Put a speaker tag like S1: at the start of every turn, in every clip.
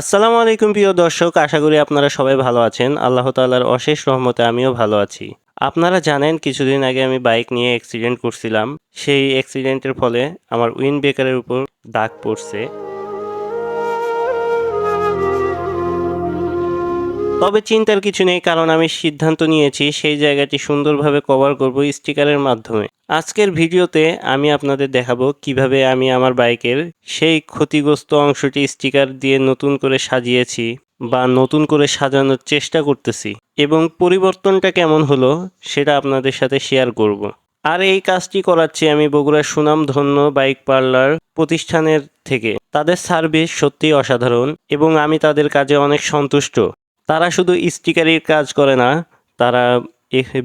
S1: আসসালামু আলাইকুম প্রিয় দর্শক, আশা করি আপনারা সবাই ভালো আছেন। আল্লাহ তাআলার অশেষ রহমতে আমিও ভালো আছি। আপনারা জানেন, কিছুদিন আগে আমি বাইক নিয়ে অ্যাক্সিডেন্ট করছিলাম। সেই অ্যাক্সিডেন্টের ফলে আমার উইন ব্রেকারের উপর দাগ পড়ছে। তবে চিন্তার কিছু নেই, কারণ আমি সিদ্ধান্ত নিয়েছি, সেই জায়গাটি সুন্দরভাবে কভার করব স্টিকারের মাধ্যমে। আজকের ভিডিওতে আমি আপনাদের দেখাবো কীভাবে আমি আমার বাইকের সেই ক্ষতিগ্রস্ত অংশটি স্টিকার দিয়ে নতুন করে সাজিয়েছি বা নতুন করে সাজানোর চেষ্টা করতেছি এবং পরিবর্তনটা কেমন হলো সেটা আপনাদের সাথে শেয়ার করব। আর এই কাজটি করাচ্ছি আমি বগুড়ার সুনামধন্য বাইক পার্লার প্রতিষ্ঠানের থেকে তাদের সার্ভিস সত্যিই অসাধারণ এবং আমি তাদের কাজে অনেক সন্তুষ্ট তারা শুধু স্টিকারের কাজ করে না, তারা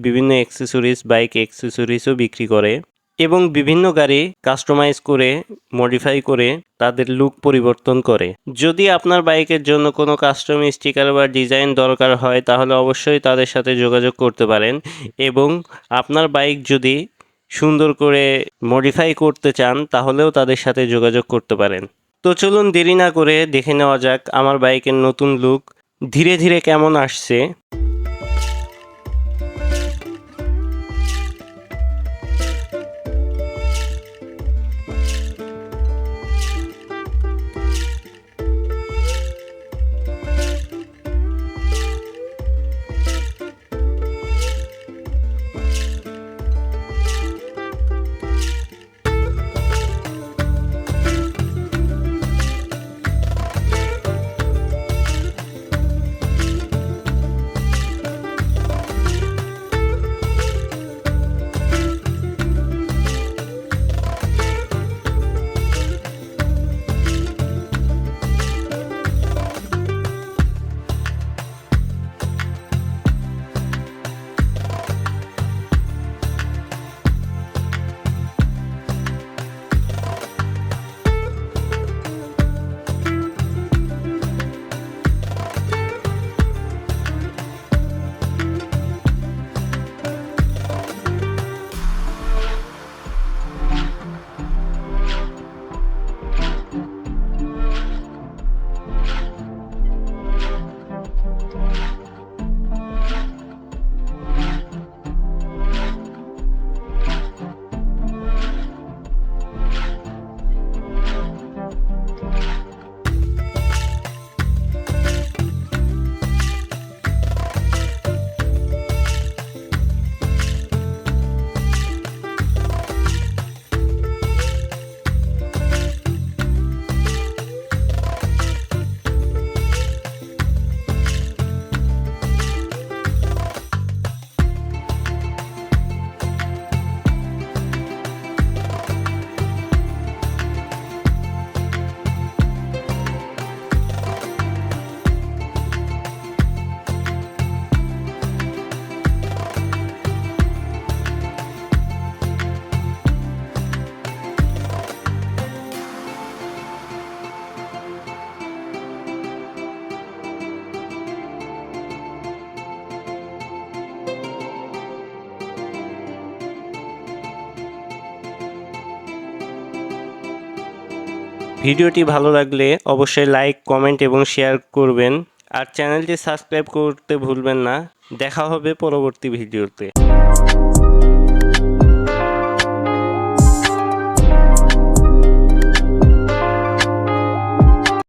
S1: বিভিন্ন অ্যাক্সেসরিজ বাইক অ্যাক্সেসরিজও বিক্রি করে এবং বিভিন্ন গাড়ি কাস্টমাইজ করে মডিফাই করে তাদের লুক পরিবর্তন করে। যদি আপনার বাইকের জন্য কোনো কাস্টম স্টিকার বা ডিজাইন দরকার হয়, তাহলে অবশ্যই তাদের সাথে যোগাযোগ করতে পারেন এবং আপনার বাইক যদি সুন্দর করে মডিফাই করতে চান, তাহলেও তাদের সাথে যোগাযোগ করতে পারেন। তো চলুন দেরি না করে দেখে নেওয়া যাক আমার বাইকের নতুন লুক ধীরে ধীরে কেমন আসছে। ভিডিওটি ভালো লাগলে অবশ্যই লাইক, কমেন্ট এবং শেয়ার করবেন। আর চ্যানেলটি সাবস্ক্রাইব করতে ভুলবেন না। দেখা হবে পরবর্তী ভিডিওতে।